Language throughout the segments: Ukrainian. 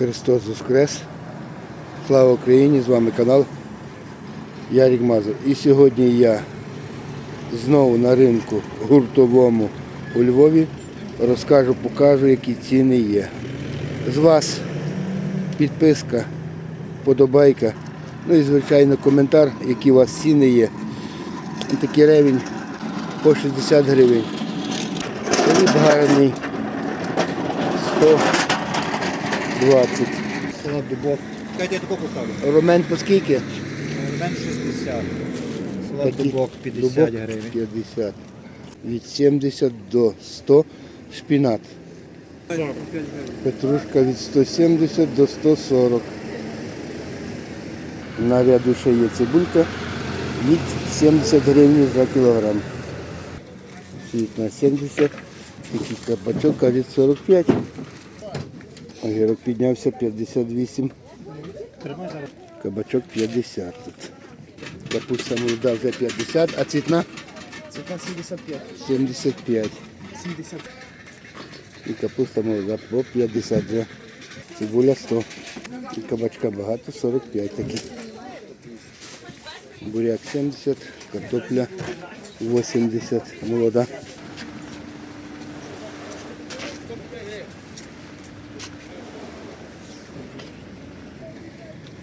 Христос Воскрес! Слава Україні! З вами канал Ярік Мазур. І сьогодні я знову на ринку гуртовому у Львові розкажу, покажу, які ціни є. З вас підписка, подобайка, ну і звичайно коментар, які у вас ціни є. Такий ревень по 60 гривень. Хліб гарний 120. Салат дубок. Катя, я таку поставлю. Ромен по скільки? Мен 60. Салат Такий дубок 50 дубок гривень. 50. Від 70 до 100 шпінат. Петрушка від 170 до 140. На ряду ще є цибулька від 70 гривень за кілограм. Світ на 70. Такий кабачок а від 45. Огірок піднявся 58. Кабачок 50 тут. Капуста молода вже 50, а цвітна Це 75. 75. 70. І капуста молода по 50 вже. Цибуля 100. І кабачка багато, 45 таких. Буряк 70, картопля 80, молода.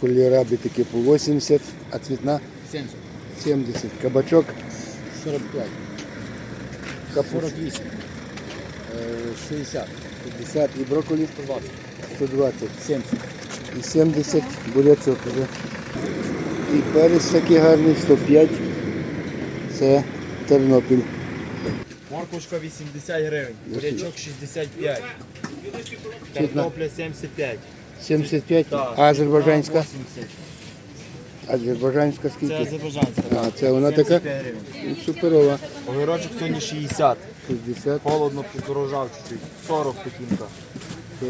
Кольораби такі по 80, а цвітна 70. 70. Кабачок 45. капуста 48. Е, 60. 50 і брокколі 120. 120. 70. і 70 бурячок вже. І перець такий гарний 105. Це Тернопіль. Моркушка 80 гривень, бурячок 65, картопля 75, 75. Так. А азербайджанська? 80. Азербайджанська Це азербайджанська. А, це вона така? 75 гривень. Суперова. Огірочок сьогодні 60, 60. холодно подорожав чуть-чуть, 40 пекінка,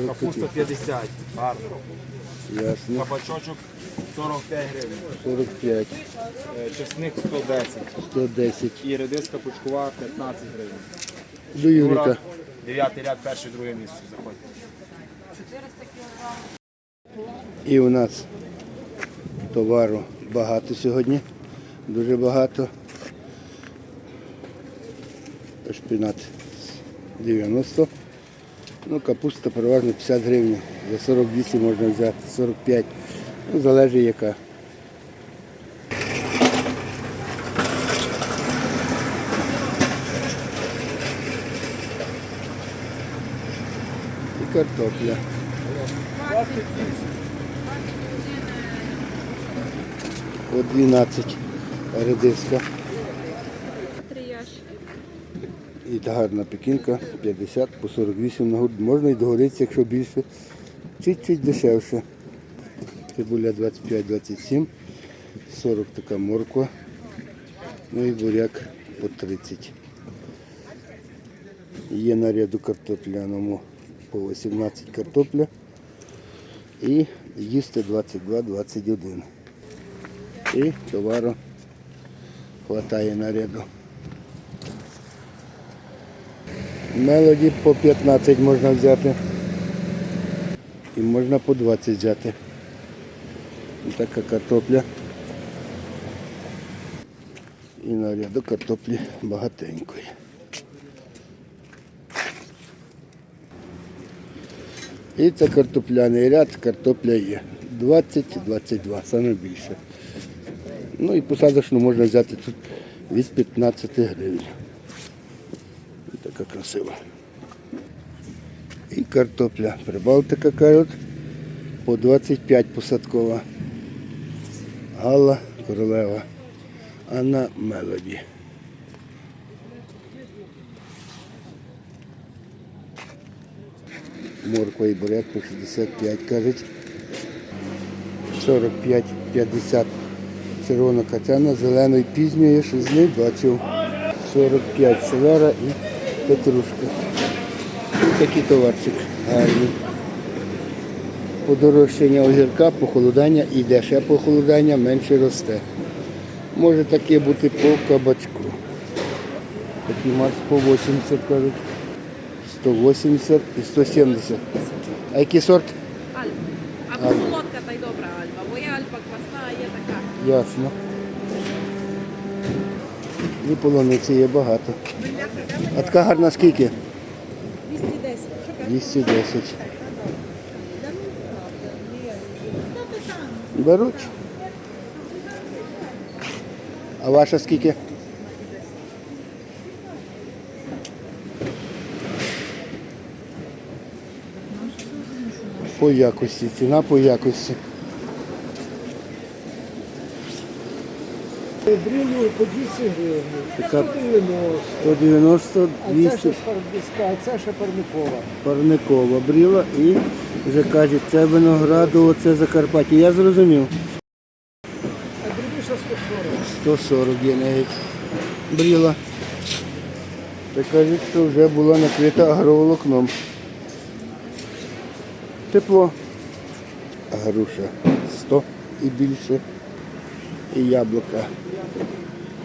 капуста 50, гарно. Ясно. Кабачочок 45 гривень, 45. Е, чесник 110 110. і редиска пучкова 15 гривень. До Юрика. 9 ряд, перше, друге місце заходьте. І у нас товару багато сьогодні. Дуже багато. Шпінат 90. Ну, капуста переважно 50 гривень. За 48 можна взяти, 45. Ну, залежить яка. І картопля. По 12 редиска. І та гарна пекінка 50 по 48 на гурт. Можна і договоритися, якщо більше. Чуть-чуть дешевше. Цибуля 25-27, 40 така морква. Ну і буряк по 30. Є на ряду картопляному по 18 картопля. І їсти 22-21. І товару хватає на ряду. Мелоді по 15 можна взяти. І можна по 20 взяти. Така картопля. І на ряду картоплі багатенької. І це картопляний ряд, картопля є. 20-22, саме більше. Ну і посадочну можна взяти тут від 15 гривень. Така красива. І картопля. Прибалтика кажуть, по 25 посадкова. Галла королева. А на мелоді. Морква і буряк по 65, кажуть. 45-50 червона качана, зеленої пізньої, що з них бачив. 45 селера і петрушка. Такий товарчик гарний. Подорожчання огірка, похолодання іде, ще похолодання менше росте. Може таке бути по кабачку. Такий марс по 80 кажуть. 180 і 170. А який сорт? Альма. Або солодка та й добра альба, бо є альба квасна, а є така. Ясно. І полуниці є багато. А така гарна скільки? 210. 210. Беруть. А ваша скільки? По якості, ціна по якості. Брилю по 200 гривень. Така 190. 190, А це 200 ще а це ще парникова. парникова бріла і вже кажуть, це винограду, це Закарпаття. Я зрозумів. А дрібніша 140. 140 є навіть бріла. Та кажуть, що вже була накрита агроволокном. Тепло. А груша 100 і більше. І яблука.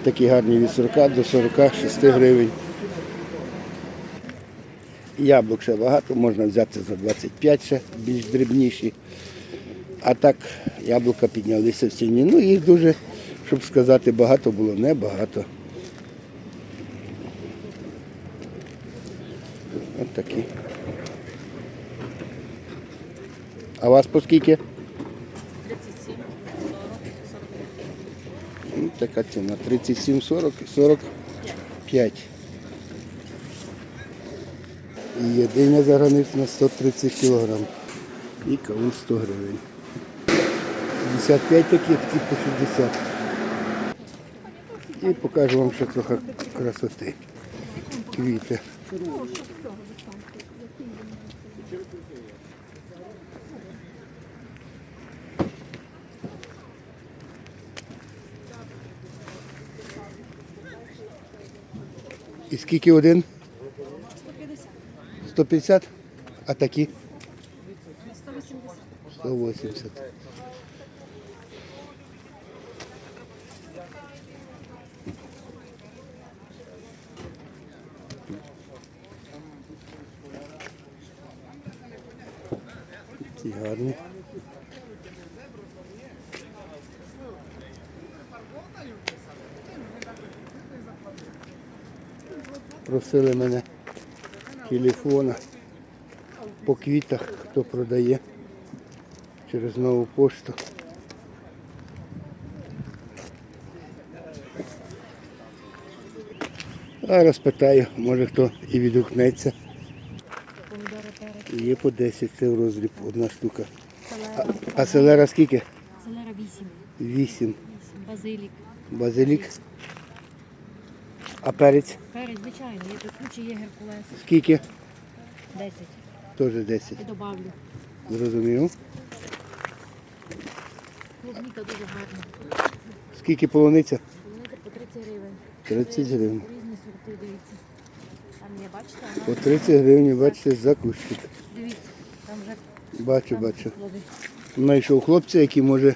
Такі гарні від 40 до 46 гривень. Яблук ще багато, можна взяти за 25 ще, більш дрібніші. А так яблука піднялися в ціні. Ну їх дуже, щоб сказати, багато було, небагато. От такі. А вас по скільки? 37, 40, 45. Ну, така ціна. 37, 40, 45. І єдиня загранична 130 кг. І кавун 100 гривень. 55 такі, такі по 60. І покажу вам ще трохи красоти. Квіти. скільки один? 150, 150? А такі? 180. 180. Ці гарні. Просили мене телефона по квітах, хто продає через нову пошту. Зараз питаю, може хто і відгукнеться. Є по 10 це в роздріб, одна штука. А, а селера скільки? Селера 8, 8. базилік. Базилік. А перець Перець, звичайно, є пекучий, є геркулес. скільки? 10. Теж 10. І добавлю. Зрозумів. Клубніка дуже гарна. Скільки полуниця? Полуниця по 30 гривень. 30 гривень. Різні сорти, дивіться. Там є, бачите, По 30 гривень, бачите, за кущик. Дивіться, там вже Бачу, там бачу. плоди. Знайшов хлопця, який може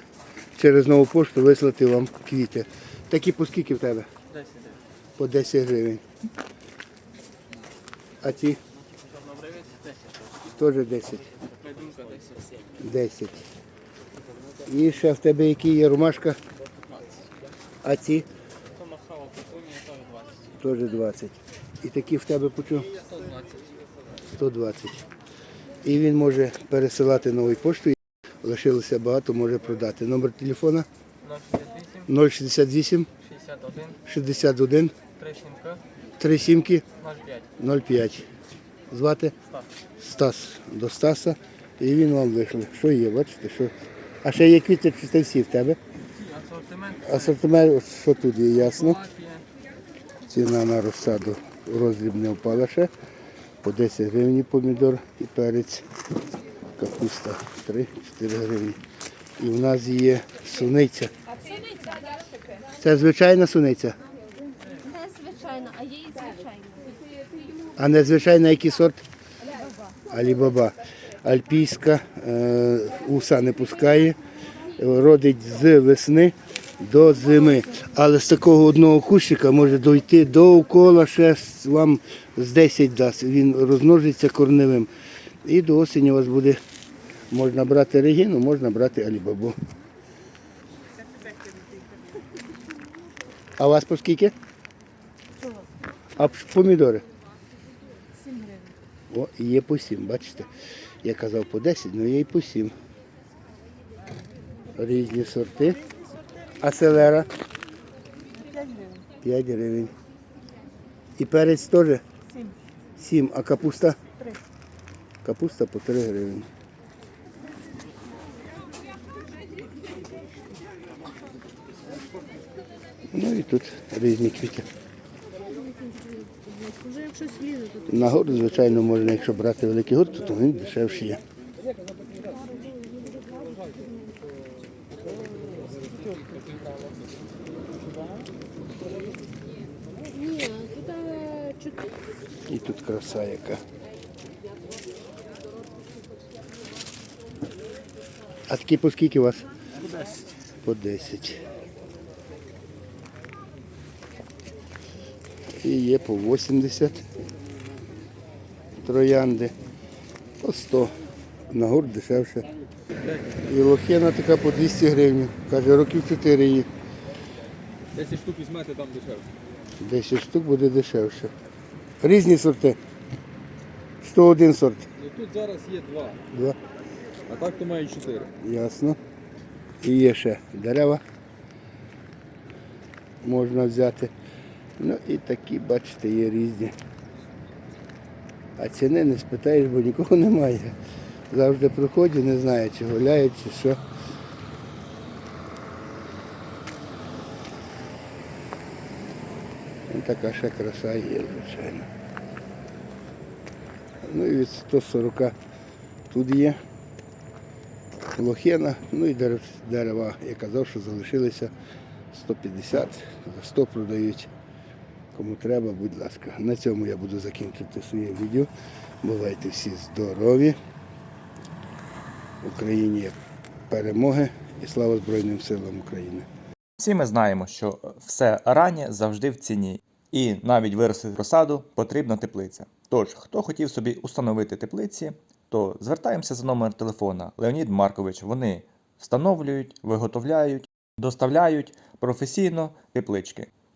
через нову пошту вислати вам квіти. Такі по скільки в тебе? 10 По 10 гривень. А ці? Теж 10. 10. І ще в тебе які є ромашка? А ці? Теж 20. І такі в тебе по чому? 120. І він може пересилати новою поштою. Лишилося багато, може продати. Номер телефона 068 61, 61 3 сімка, 3 сімки 05. 05. Звати Стас. Стас до Стаса. І він вам вийшов. Що є, бачите? Що... А ще є квіти, чи це всі в тебе? Асортимент, Асортимент, що тут є, ясно. Ціна на розсаду роздріб не впала ще. По 10 гривень помідор і перець. Капуста 3-4 гривні. І в нас є суниця. Це звичайна суниця, Не звичайно, а є і звичайно. А не звичайна який сорт? Алібаба. Альпійська, е, уса не пускає, родить з весни до зими. Але з такого одного кущика може дойти довкола ще вам з 10 дасть. Він розмножиться корневим. І до осені у вас буде Можна брати регіну, можна брати алібабу. А у вас по скільки? А помідори? 7 гривень. О, є по 7, бачите? Я казав по 10, але є і по 7. Різні сорти. А селера? 5 гривень. 5 гривень. І перець теж? 7. 7. А капуста? 3. Капуста по 3 гривні. Ну і тут різні квіти. Вже якщо слізе, то На гурт, звичайно, можна, якщо брати великий гурт, то він дешевший є. І тут краса яка. А такі по скільки у вас? По 10. По 10. І є по 80. Троянди. По 100. На гурт дешевше. І лохина така по 200 гривень. Каже, років 4 її. 10 штук візьмете там дешевше. 10 штук буде дешевше. Різні сорти. 101 сорт. Ну тут зараз є два, Два. а так то має 4. Ясно. І є ще дерева. Можна взяти. Ну і такі, бачите, є різні. А ціни не спитаєш, бо нікого немає. Завжди приходять, не знаю, чи гуляють, чи що. Ну, така ще краса є, звичайно. Ну і від 140 тут є лохина, ну і дерева. Я казав, що залишилися 150, за 100 продають. Кому треба, будь ласка. На цьому я буду закінчити своє відео. Бувайте всі здорові. В Україні перемоги і слава Збройним силам України. Всі ми знаємо, що все раннє завжди в ціні, і навіть виростити розсаду потрібна теплиця. Тож, хто хотів собі установити теплиці, то звертаємося за номер телефона Леонід Маркович. Вони встановлюють, виготовляють, доставляють професійно теплички,